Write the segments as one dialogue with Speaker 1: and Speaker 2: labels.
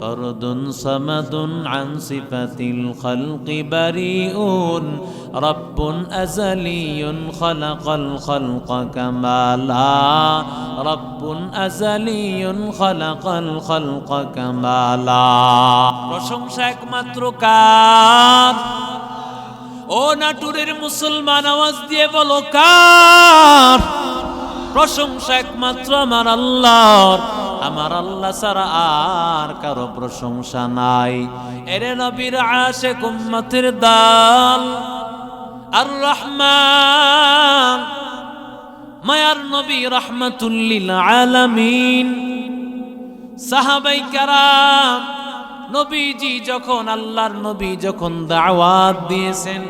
Speaker 1: فرد صمد عن صفة الخلق بريء رب أزلي خلق الخلق كمالا رب أزلي خلق الخلق كمالا প্রশংসা একমাত্র কার ও নাটুরের মুসলমান আওয়াজ দিয়ে বলো কার প্রশংসা একমাত্র আমার আল্লাহর আমার আল্লাহ ছাড়া আর কারও প্রশংসা নাই। এরে নবীর আশে কুম্মতের দাল আর রহমান মায়ার নবী রহমাতুল্লিল আলামিন। সাহাবাই কারাম, নবীজি যখন, আল্লাহর নবী যখন দাওয়াত দিয়েছেন,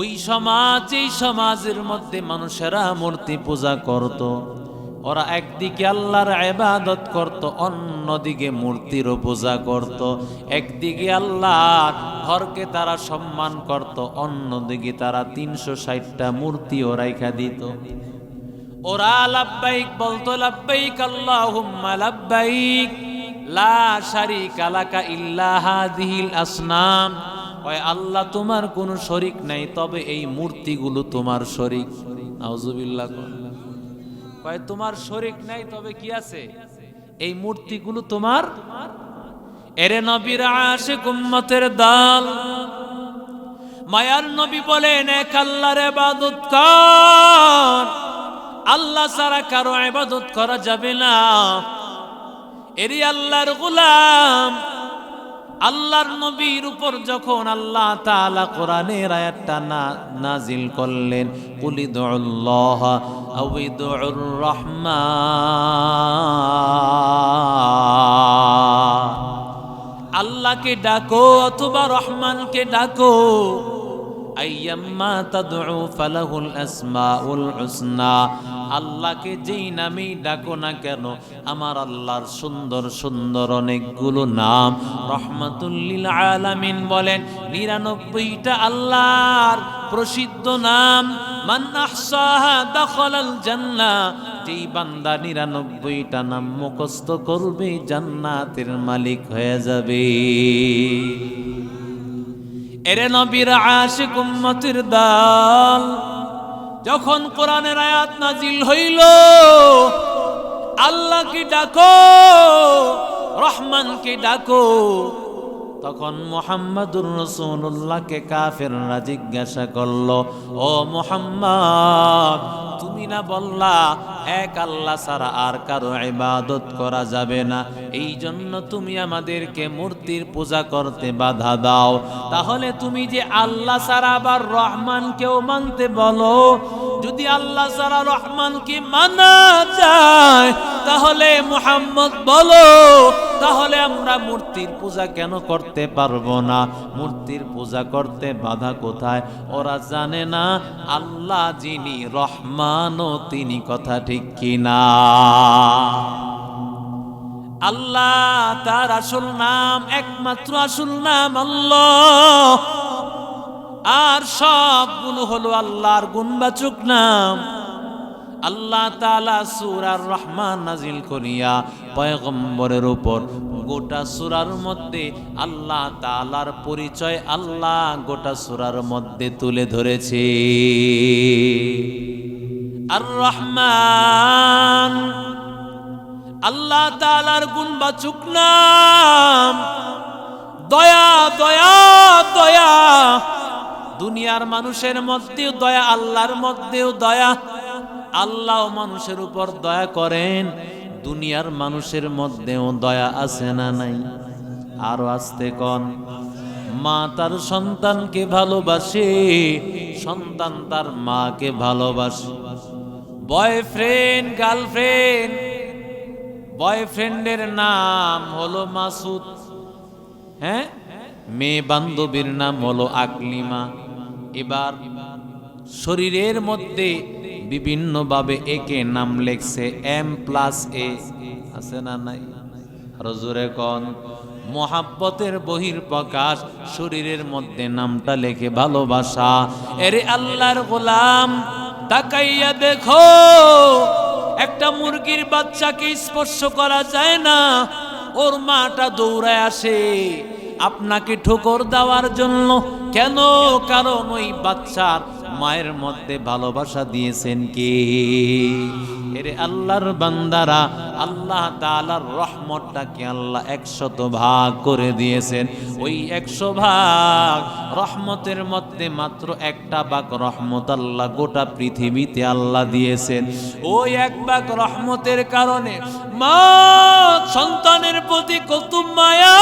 Speaker 1: ওই সমাজ, এই সমাজের মধ্যে মানুষেরা মূর্তি পূজা করত। ওরা একদিকে আল্লাহর ইবাদত করত, অন্যদিকে মূর্তিরও পূজা করত। একদিকে আল্লাহর ঘরকে তারা সম্মান করত, অন্যদিকে তারা তিনশো ষাটটা মূর্তিও রাইখা দিত। ওরা, লাব্বাইক বলতো, লাব্বাইক আল্লাহুম্মা, লাব্বাইক, লা কয়, আল্লাহ তোমার কোনো শরিক নাই, তবে এই মূর্তিগুলো তোমার শরিক। নাউজুবিল্লাহ কয়, তোমার শরিক নাই, তবে কি আছে? এই মূর্তিগুলো তোমার? এরে নবীর আশিক উম্মতের দল। মায়ার নবী বলেন, এক আল্লাহর ইবাদত কর। আল্লাহ ছাড়া কারও ইবাদত করা যাবে না। এরি আল্লাহর গোলাম। আল্লাহর নবীর উপর যখন আল্লাহ তাআলা কোরআনের আয়াতটা না নাজিল করলেন কুলিদুল্লাহ আউইদুর রহমান আল্লাহকে ডাকো অথবা রহমানকে ডাকো। আইয়াম্মা তাদউ ফালাহুল আসমাউল হুসনা। আল্লাহকে যেই নামেই ডাকো না কেন, আমার আল্লাহর সুন্দর সুন্দর অনেকগুলো নাম রহমাতুল্লিল আলামিন বলেন। নিরানব্বইটা আল্লাহর প্রসিদ্ধ নাম যেই বান্দা নিরানব্বইটা নাম মুখস্থ করবে, জান্নাতের মালিক হয়ে যাবে। এরে নবীর আশিক উম্মতির দল যখন কোরআনের আয়াত নাজিল হইল আল্লাহকে ডাকো রহমানকে ডাকো। তখন মোহাম্মদুর রসুল্লাহকে কাফেররা জিজ্ঞাসা করল, ও মোহাম্মদ, তুমি না বললা, এক আল্লাহ ছাড়া আর কারও ইবাদত করা যাবে না। এই জন্য তুমি আমাদেরকে মূর্তির পূজা করতে বাধা দাও। তাহলে তুমি যে আল্লাহ ছাড়া আবার রহমানকেও মানতে বলো, যদি আল্লাহ ছাড়া রহমানকে মানা যায়, তাহলে মোহাম্মদ বলো তাহলে আমরা মূর্তির পূজা কেন করতে পারব না? মূর্তির পূজা করতে বাধা কোথায়? ওরা জানে না আল্লাহ যিনি রহমানও তিনি কথা ঠিক কিনা। আল্লাহ তার আসল নাম, একমাত্র আসল নাম আল্লাহ। আর সবগুলো হলো আল্লাহর গুণবাচক নাম। আল্লাহ তালা সুরার রহমান নাজিল করিয়া পয়গম্বরের উপর গোটা সুরার মধ্যে আল্লাহ তালার পরিচয় আল্লাহ গোটা সুরার মধ্যে তুলে ধরেছে। আর রহমান, আল্লাহ তালার গুণবাচক নাম, দয়া দয়া দয়া। দুনিয়ার মানুষের মধ্যেও দয়া, আল্লাহর মধ্যেও দয়া। আল্লাহ মানুষের উপর দয়া করেন। দুনিয়ার মানুষের মধ্যেও দয়া আছে না নাই? আরও আসতে কন। মা তার সন্তানকে ভালোবাসে, সন্তান তার মাকে ভালোবাসে। বয়ফ্রেন্ড গার্লফ্রেন্ড বয়ফ্রেন্ডের নাম হলো মাসুদ। হ্যাঁ? মেয়ে বান্ধবীর নাম হলো আকলিমা। এবার শরীরের মধ্যে বিভিন্নভাবে একে নাম লেখছে এম প্লাস এ আছে না নাই? আরও জোরে কন। মোহাব্বতের বহির প্রকাশ শরীরের মধ্যে নামটা লেখে ভালোবাসা। এরে আল্লাহর গোলাম, তাকাইয়া দেখো, একটা মুরগির বাচ্চাকে স্পর্শ করা যায় না। ওর মাটা দৌড়ায় আসে। আপনাকে ঠোকর দেওয়ার জন্য কেন? কারণ ওই বাচ্চার মায়ের মধ্যে ভালোবাসা দিয়েছেন কে? এরে আল্লাহর বান্দারা, আল্লাহ তাআলার রহমতটাকে আল্লাহ একশত ভাগ করে দিয়েছেন। ওই একশো ভাগ রহমতের মধ্যে মাত্র একটা ভাগ রহমত আল্লাহ গোটা পৃথিবীতে আল্লাহ দিয়েছেন। ওই এক ভাগ রহমতের কারণে মা সন্তানের প্রতি কত মায়া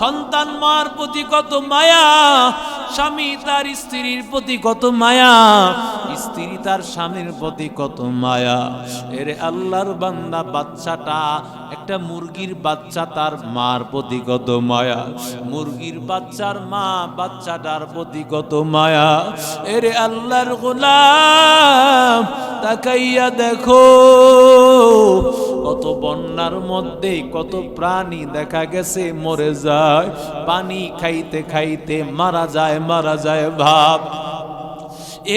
Speaker 1: সন্তান মার প্রতি কত মায়া, স্বামী তার স্ত্রীর প্রতি কত মায়া, স্ত্রী তার স্বামীর প্রতি কত মায়া। এরে আল্লাহর বান্দা, বাচ্চাটা, একটা মুরগির বাচ্চা তার মার প্রতি কত মায়া। মুরগির বাচ্চার মা, বাচ্চাটার প্রতি কত মায়া। এরে আল্লাহর গোলাম, তাকাইয়া দেখো। কত বন্যার মধ্যে কত প্রাণী দেখা গেছে, মরে যায়। পানি খাইতে খাইতে মারা যায় মারা যায় ভাব।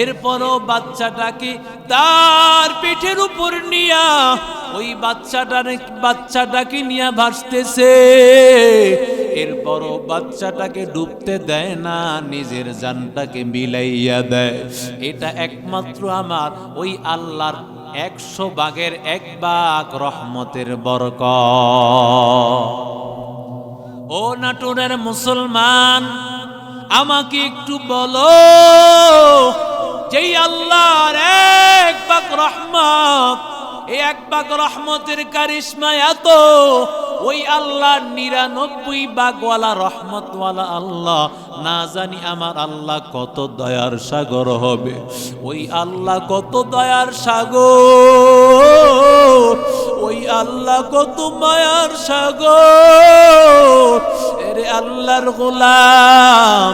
Speaker 1: এরপরও বাচ্চাটাকে তার পিঠের উপর নিয়া ওই বাচ্চাটার বাচ্চাটাকে নিয়ে ভাসতেছে। এরপরও বাচ্চাটাকে ডুবতে দেয় না, নিজের জানটাকে বিলাইয়া দেয়। এটা একমাত্র আমার, ওই আল্লাহর একশো বাঘের এক বাঘ রহমতের বরক ও নাটুরের মুসলমান, আমাকে একটু বলো, যেই আল্লাহর এক বাঘ রহমত, এই এক বাঘ রহমতের কারিশমা এত ওই আল্লাহ নিরানব্বই বাগওয়ালা, রহমতওয়ালা আল্লাহ। না জানি আমার আল্লাহ কত দয়ার সাগর হবে। ওই আল্লাহ কত দয়ার সাগর। ওই আল্লাহ কত মায়ার সাগর। এরে আল্লাহর গোলাম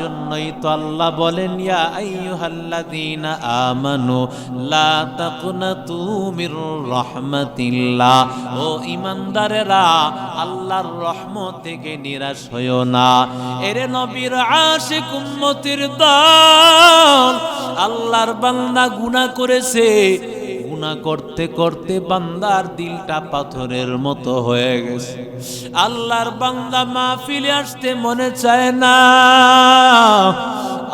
Speaker 1: জন্যই তো আল্লাহ বলেন, ইয়া আইয়ুহাল্লাযীনা আমানু, লা তাকনাতু মির রাহমাতিল্লাহ। ও ঈমানদারেরা, আল্লাহর রহমত থেকে নিরাশ হইও না। এরে নবীর আশিক উম্মতির দল, আল্লাহর বান্দা গুনাহ করেছে। গুণা করতে করতে বান্দার দিলটা পাথরের মতো হয়ে গেছে। আল্লাহর বান্দা মাহফিলে আসতে মনে চায় না।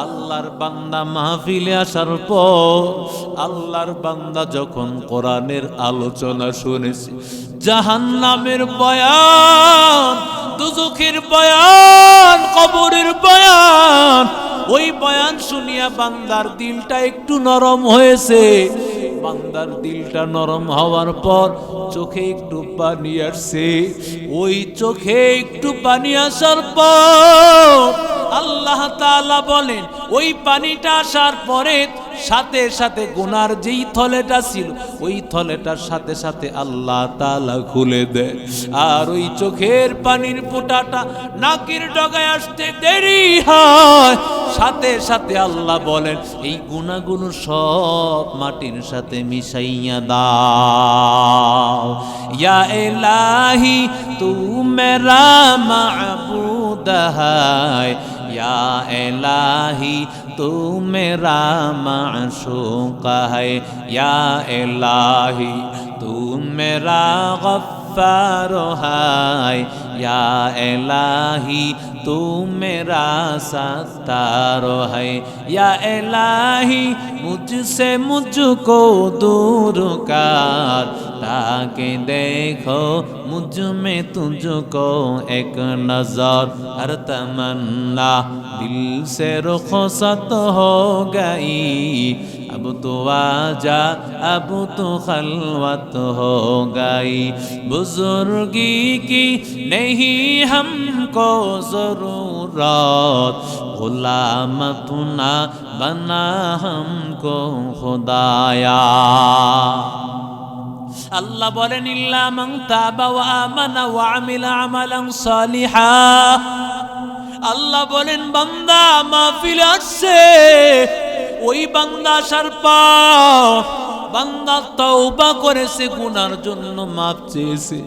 Speaker 1: আল্লাহর বান্দা মাহফিলে আসার পর আল্লাহর বান্দা যখন কোরআনের আলোচনা শুনেছে জাহান নামের বয়ান দুজুখের বয়ান, কবরের বয়ান, ওই বয়ান শুনিয়া বান্দার দিলটা একটু নরম হয়েছে। বান্দার দিলটা নরম হওয়ার পর চোখে একটু পানি আসছে ওই চোখে একটু পানি আসার পর আল্লাহ তাআলা বলেন, ওই পানিটা আসার পরে সাথে সাথে গুনার যেই থলেটা ছিল, ওই থলেটার সাথে সাথে আল্লাহ তালা খুলে দেয়। আর ওই চোখের পানির ফোঁটাটা নাকের ডগায় আসতে দেরি হয়। সাথে সাথে আল্লাহ বলেন, এই গুণাগুলো সব মাটির সাথে মিশাইয়া দাও। ইয়া এলাহি তু মেরা মাবুদ یا الہی تو میرا معشوق ہے یا الہی تو میرا غفار ہے یا الہی تو میرا ستار ہے یا الہی مجھ سے مجھ کو دور کر তাকে দেখো মুঝ মে তুঝকো এক নজর হর তমন্না দিল সে রুখসত হো গই اب تو آجا اب تو خلوت ہو گئی بزرگی کی نہیں ہم کو ضرورت غلام تنا بنا ہم کو خدایا আল্লাহ বলেন ওয়া আল্লাহ বলেন, বান্দা, মাহফিল আসছে। ওই বান্দা আসার পর বান্দা তওবা করেছে, গুনার জন্য মাপ চেয়েছে।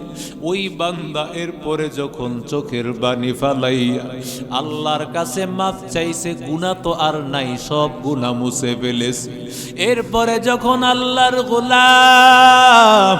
Speaker 1: ওই বান্দা এরপরে যখন চোখের বাণী ফালাইয়া আল্লাহর কাছে মাপ চাইছে, গুনাহ তো আর নাই, সব গুনাহ মুছে ফেলেছে। এরপরে যখন আল্লাহর গোলাম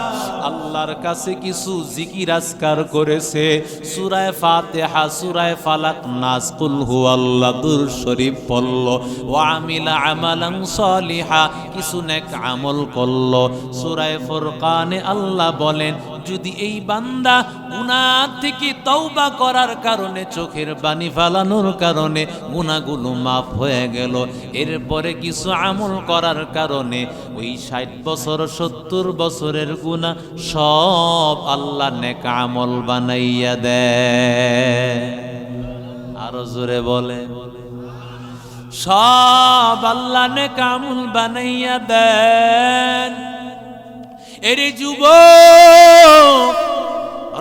Speaker 1: আল্লাহর কাছে কিছু জিকির আজকার করেছে, সুরায় ফাতেহা, সুরায় ফালাক নাস কুল হু আল্লাহ দুর শরীফ পড়ল ও আমিলা আমালাং সলিহা, কিছু নেক আমল করল। সুরায় ফুরকানে আল্লাহ বলেন যদি এই বান্দা গুনাহ থেকে তৌবা করার কারণে, চোখের বাণী ফালানোর কারণে গুনাহগুলো মাফ হয়ে গেল, এরপরে কিছু আমল করার কারণে ওই ষাট বছর, সত্তর বছরের গুনাহ সব আল্লাহ নেক আমল বানাইয়া দেয়। আরও জোরে বলে। সব আল্লাহ নেক আমল বানাইয়া দেন। এরে যুব,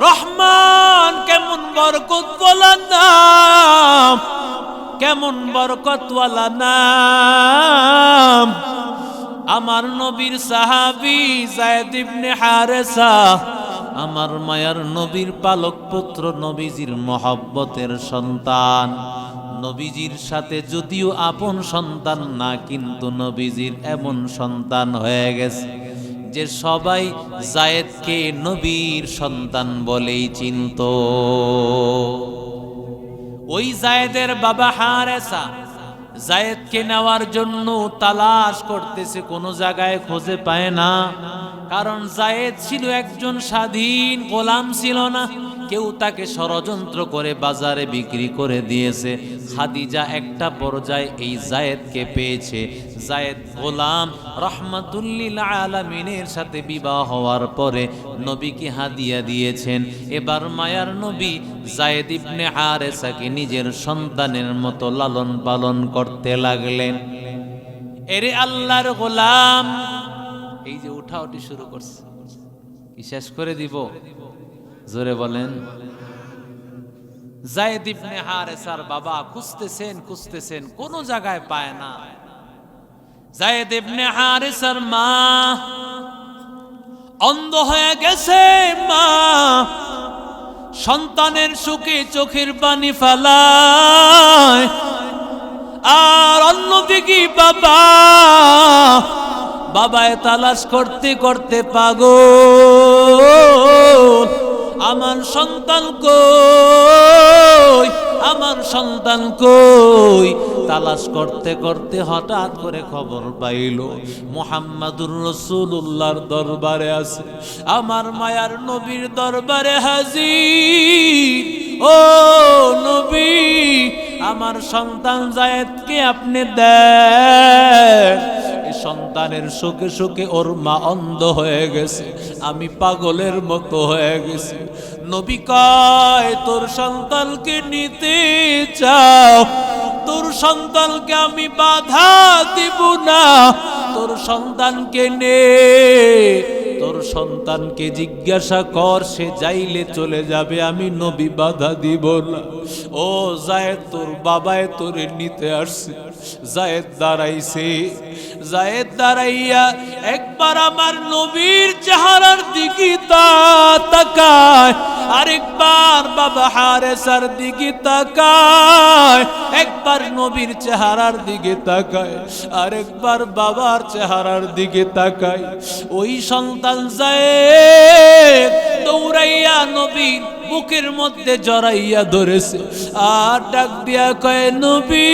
Speaker 1: রহমান কেমন বরকত বলা নাম, কেমন বরকত বরকতওয়ালা নাম। আমার নবীর সাহাবি জায়দ ইবনে হারেসা, আমার মায়ার নবীর পালক পুত্র নবীজির মহব্বতের সন্তান। নবীজির সাথে যদিও আপন সন্তান না, কিন্তু নবীজির এমন সন্তান হয়ে গেছে। যে সবাই জায়েদকে নবীর সন্তান বলেই চিনত। ওই জায়েদের বাবা হারেসা জায়েদকে নেওয়ার জন্য তালাশ করতেছে, কোনো জায়গায় খোঁজে পায় না। কারণ জায়েদ ছিল একজন স্বাধীন গোলাম ছিল না। কেউ তাকে ষড়যন্ত্র করে বাজারে বিক্রি করে দিয়েছে। খাদিজা একটা পর্যায়ে এই জায়েদকে পেয়েছে। জায়েদ গোলাম রহমাতুল্লিল আলামিনের সাথে বিবাহ হওয়ার পরে নবীকে হাদিয়া দিয়েছেন। এবার মায়ার নবী জায়েদ ইবনে হারেসাকে নিজের সন্তানের মতো লালন পালন করতে লাগলেন। এরে আল্লাহর গোলাম, এই যে উঠা উঠি শুরু করছে। কি শেষ করে দিব? জোরে বলেন। জায়েদ ইবনে হারেসার বাবা খুঁজতেছেন খুঁজতেছেন, কোন জায়গায় পায় না। জায়েদ ইবনে হারেসার মা অন্ধ হয়ে গেছে, মা। সন্তানের সুখে চোখের পানি ফালায়। আর অন্যদিকে বাবা, বাবায় তালাশ করতে করতে পাগল। আমার সন্তান কই? আমার সন্তান কই? তালাশ করতে করতে হঠাৎ করে খবর পাইল, মোহাম্মদুর রসুল্লাহর দরবারে আছে। আমার মায়ার নবীর দরবারে হাজির। ও নবী আমার সন্তান জায়েদকে আপনি এই সন্তানের সুখে সুখে ওর মা অন্ধ হয়ে গেছে, আমি পাগলের মতো হয়ে গেছি। নবী কয়, তোর সন্তানকে নিতে চাও, তোর সন্তানকে আমি বাধা দিব না, তোর সন্তানকে নে। তোর সন্তানকে জিজ্ঞাসা কর, সে যাইলে চলে যাবে, আমি নবী বাধা দিব না। ও যায় তোর বাবায় তোরে নিতে আসছে, জায়েদ দাঁড়াইছে। জায়েদ দাঁড়াইয়া একবার আমার নবীর চেহারার দিকে তাকায়, আরেকবার বাবা হারে হারেসার দিকে তাকায়, একবার নবীর চেহারার দিকে তাকায়, আরেকবার বাবার চেহারার দিকে তাকায়। ওই সন্তান যায় দৌড়াইয়া নবীর বুকের মধ্যে জড়াইয়া ধরেছে, আর ডাক দিয়া কয়, নবী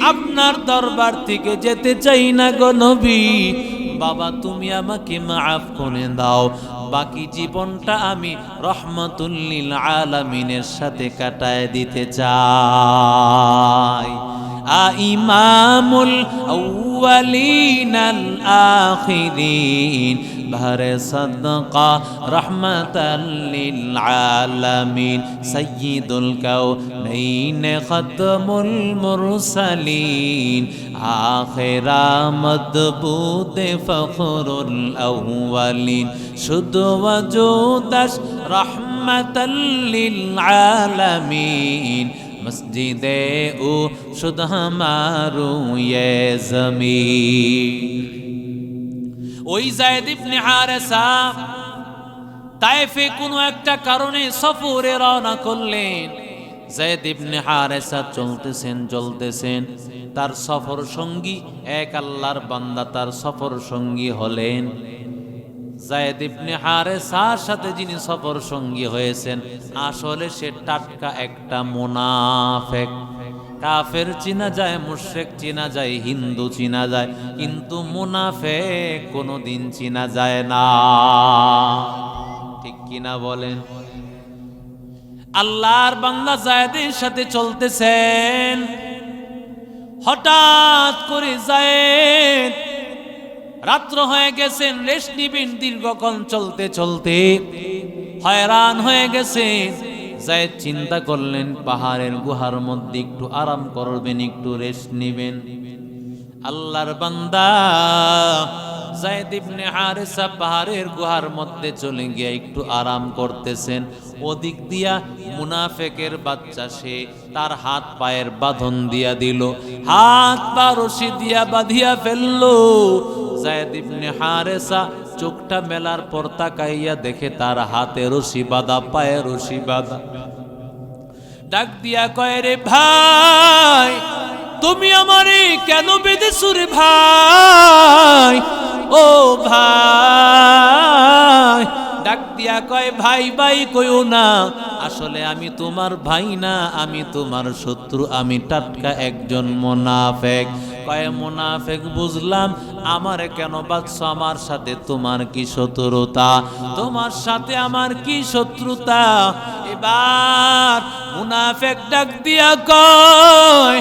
Speaker 1: আপনার দরবার থেকে যেতে চাই না গো নবী। বাবা, তুমি আমাকে মাফ করে দাও। বাকি জীবনটা আমি রহমতুল্লিল আলামিনের সাথে কাটায় দিতে চাই। ইমামুল আউয়ালিনাল আখিরিন ভরে সদকা রহমতাল্লিল আলামিন সৈয়দুল কাউনাইন খতমুল মুরসালিন। আখিরা মদবুদ ফখরুল আউয়ালিন। শুদ্ধ ওয়াজুদাস রহমতাল্লিল আলামিন মসজিদে ও শুধ হামারু ইয়ে জমিন। ওই জায়েদ ইবনে হারেসা তাইফে কোনো একটা কারণে সফরে রওনা করলেন। জায়েদ ইবনে হারেসা চলতেছেন চলতেছেন। তার সফর সঙ্গী এক আল্লাহর বান্দা তার সফর সঙ্গী হলেন। জায়েদ ইবনে হারেসার সাথে যিনি সফর সঙ্গী হয়েছেন, আসলে সে টাটকা একটা মুনাফেক। কাফের চিনা যায়, মুশরেক চিনা যায়, হিন্দু চিনা যায়, কিন্তু মুনাফেক কোনোদিন চিনা যায় না। ঠিক কিনা বলেন? আল্লাহর বাংলা জায়েদের সাথে চলতেছেন। হঠাৎ করে জায়েদ রাত্র হয়ে গেছেন রেস্ট নিবেন দীর্ঘক্ষণ চলতে চলতে হয়রান হয়ে গেছে। জায়দ চিন্তা করলেন, পাহাড়ের গুহার মধ্যে একটু আরাম করবেন, একটু রেস্ট নিবেন আল্লাহর বান্দা জায়েদ ইবনে হারেসা পাহাড়ের গুহার মধ্যে চলে গিয়ে একটু আরাম করতেছেন। ওদিক দিয়া মুনাফেকের বাচ্চা সে তার হাত পায়ের বাঁধন দিয়া দিল। হাত পা রশি দিয়া বাঁধিয়া ফেলল। জায়েদ ইবনে হারেসা চোখটা মেলার পর তাকাইয়া দেখে তার হাতে রশি বাঁধা, পায়ে রশি বাঁধা। ডাক দিয়া কয়, রে ভাই, তুমি আমারে কেন বেঁধেছো রে ভাই? ও ভাই। ডাক দিয়া কয়, ভাই ভাই, কইও না। আসলে আমি তোমার ভাই না, আমি তোমার শত্রু, আমি টাটকা একজন মোনাফেক। কয়, মোনাফেক, বুঝলাম। আমারে কেন বাচ্চ আমার সাথে তোমার কি শত্রুতা? তোমার সাথে আমার কি শত্রুতা? এবার মুনাফেক ডাক দিয়া কয়,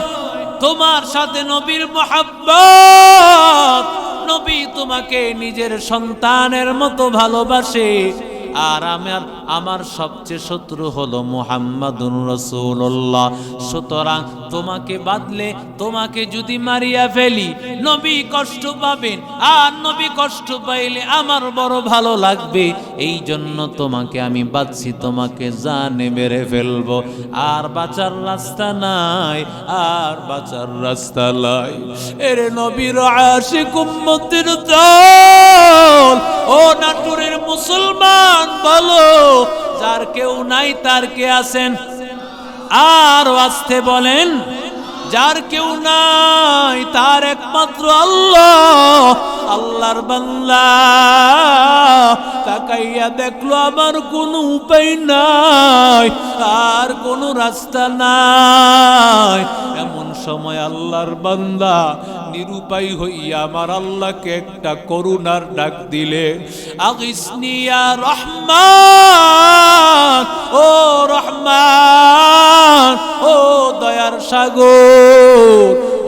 Speaker 1: তোমার সাথে নবীর মোহাব্বত নবী তোমাকে নিজের সন্তানের মতো ভালোবাসে। আর আমার আমার সবচেয়ে শত্রু হলো মুহাম্মাদুর রসুল্লাহ সুতরাং তোমাকে বাদলে তোমাকে যদি মারিয়া ফেলি, নবী কষ্ট পাবেন, আর নবী কষ্ট পাইলে আমার বড় ভালো লাগবে। এই জন্য তোমাকে আমি বাঁচছি তোমাকে জানে মেরে ফেলব। আর বাঁচার রাস্তা নাই, আর বাঁচার রাস্তা নাই। এরে নবীর আশিক উম্মতির দল, ও নাটুরের মুসলমান বলো। যার কেউ নাই তার কে আছেন? আর আসতে বলেন যার কেউ নাই, তার একমাত্র আল্লাহ। আল্লাহর বাংলা তাকাইয়া দেখল, আমার কোনো উপায় নাই, আর কোনো রাস্তা নাই। এমন সময় আল্লাহর বান্দা নিরুপায় হইয়া আমার আল্লাহকে একটা করুণার ডাক দিলে আগিসনিয়া রহমান, ও রহমান, ও দয়ার সাগর।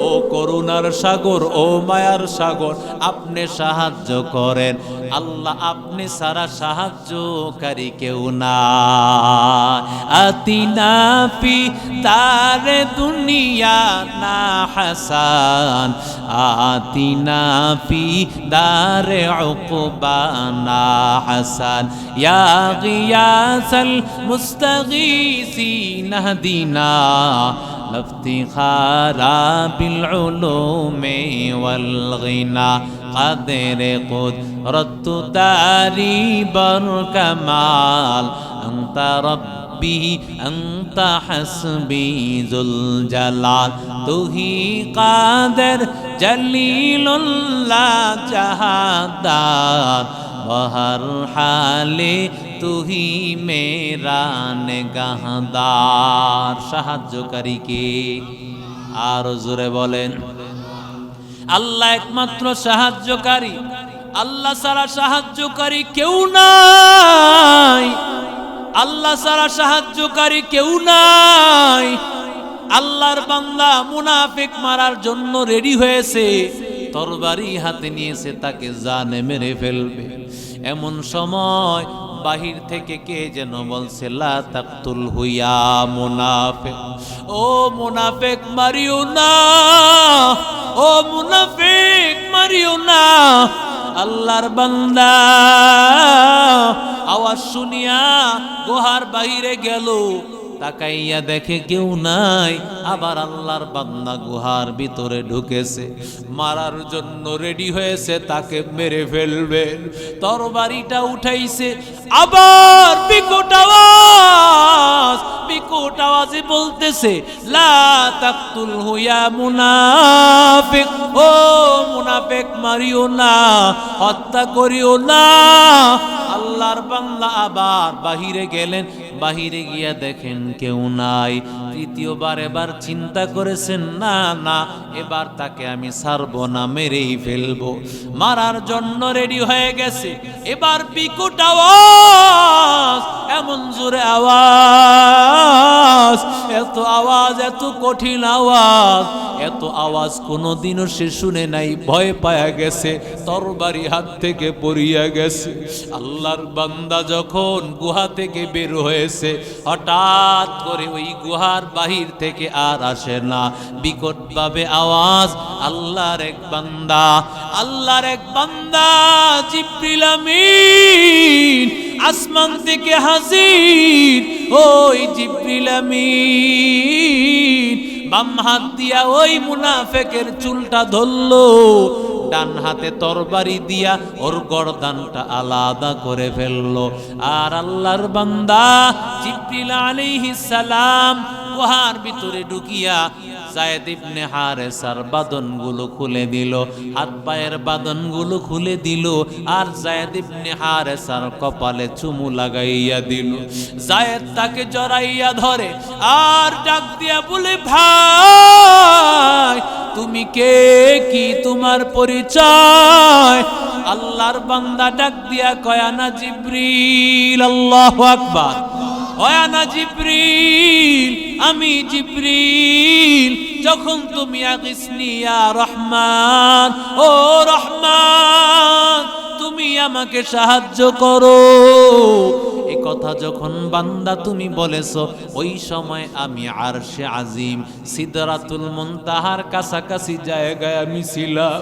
Speaker 1: ও করুণার সাগর, ও মায়ার সাগর, আপনি সাহায্য করেন। আল্লাহ আপনি সারা সাহায্যকারী কেউ না আতিনা পি তারে দুনিয়া না হাসান। আতিনা পি দারে উকবানা হাসান। ইয়া গিয়াসাল মুস্তাগীসিন لا بالعلوم والغنى. قدر قدرت تاري كمال أنت رب ربي أنت حسبي ذو الجلال. تهي قادر جليل لا جهاد وهر حالي তুহি মেরা নেগাহদার সাহায্যকারী কে? আর জোরে বলেন। আল্লাহ একমাত্র সাহায্যকারী। আল্লাহ সারা সাহায্যকারী কেউ নাই। আল্লাহ সারা সাহায্যকারী কেউ নাই। আল্লাহর বান্দা মুনাফিক মারার জন্য রেডি হয়েছে। তরবারি হাতে নিয়েছে, তাকে জানে মেরে ফেলবে। এমন সময় বাহির থেকে কে যেন বলছে, লা তাকতুল হুইয়া মুনাফিক। ও মুনাফিক, মারিও না। ও মুনাফেক, মারিও না। আল্লাহর বান্দা। আওয়াজ শুনিয়া গোহার বাহিরে গেল। তাকাইয়া দেখে কেউ নাই, আবার আল্লাহর বান্দা গুহার ভিতরে ঢুকেছে। মারার জন্য রেডি হয়েছে, তাকে মেরে ফেলবেন তরবারিটা উঠাইছে, আবার বিকট আওয়াজ, বিকট আওয়াজে বলতেছে, লা তাকতুল হুয়া মুনাফিক। ও মুনাফিক, মারিও না, হত্যা করিও না। আল্লাহর বান্দা আবার বাহিরে গেলেন, বাহিরে গিয়া দেখেন কেউ নাই। তৃতীয়বার এবার চিন্তা করেছেন, না না, এবার তাকে আমি ছাড়বো না, মেরেই ফেলব। মারার জন্য রেডি হয়ে গেছে। এবার বিকুট আওয়াজ এমন জোরে আওয়াজ, এত আওয়াজ, এত কঠিন আওয়াজ, এত আওয়াজ কোনোদিনও সে শুনে নাই, ভয় পায়া গেছে, তরবারি হাত থেকে পড়িয়া গেছে। আল্লাহর বান্দা যখন গুহা থেকে বের হয়েছে, হঠাৎ করে ওই গুহার বাহির থেকে আর আসে না। বিকট ভাবে আওয়াজ, আল্লাহর এক বান্দা, আল্লাহর এক বান্দা, জিব্রিল আমিন, আসমান থেকে হাজির, ওই জিব্রিল আমিন। বাম হাত দিয়া ওই মুনাফেকের চুলটা ধরলো, ডান হাতে তরবারি দিয়া ওর গরদানটা আলাদা করে ফেলল। আর আল্লাহর বান্দা জিব্রিল আলাইহিস সালাম গুহার ভিতরে ঢুকিয়া জায়েদ ইবনে হারেসার বাদনগুলো খুলে দিল, হাত পায়ের বাদনগুলো খুলে দিল, আর জায়েদ ইবনে হারেসার কপালে চুমু লাগাইয়া দিল। জায়েদ তাকে জড়াইয়া ধরে, আর ডাক দিয়া বলে, ভাই, তুমি কে? কি তোমার পরিচয়? আল্লাহর বান্দা ডাক দিয়া কয়ানা জিব্রিল, আল্লাহু আকবার। ওয়ানা জিব্রিল আমি জিব্রিল যখন তুমি আগিসনিয়া রহমান ও রহমান তুমি আমাকে সাহায্য করো। এ কথা যখন বান্দা তুমি বলেছ, ওই সময় আমি আরশে আজিম, সিদরাতুল মুনতাহার কাছাকাছি জায়গায় আমি ছিলাম।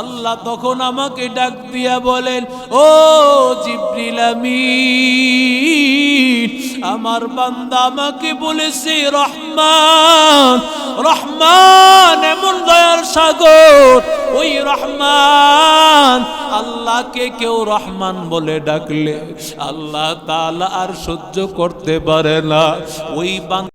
Speaker 1: আল্লাহ তখন আমাকে ডাক দিয়া বলেন, ও জিব্রিল আমার বান্দা আমাকে বলেছে, রহমান রহমান, এমন দয়ার সাগর, ওই রহমান, আল্লাহকে কেউ রহমান বলে ডাকলে, আল্লাহ তাআলা আর সহ্য করতে পারে না। ওই বান্দা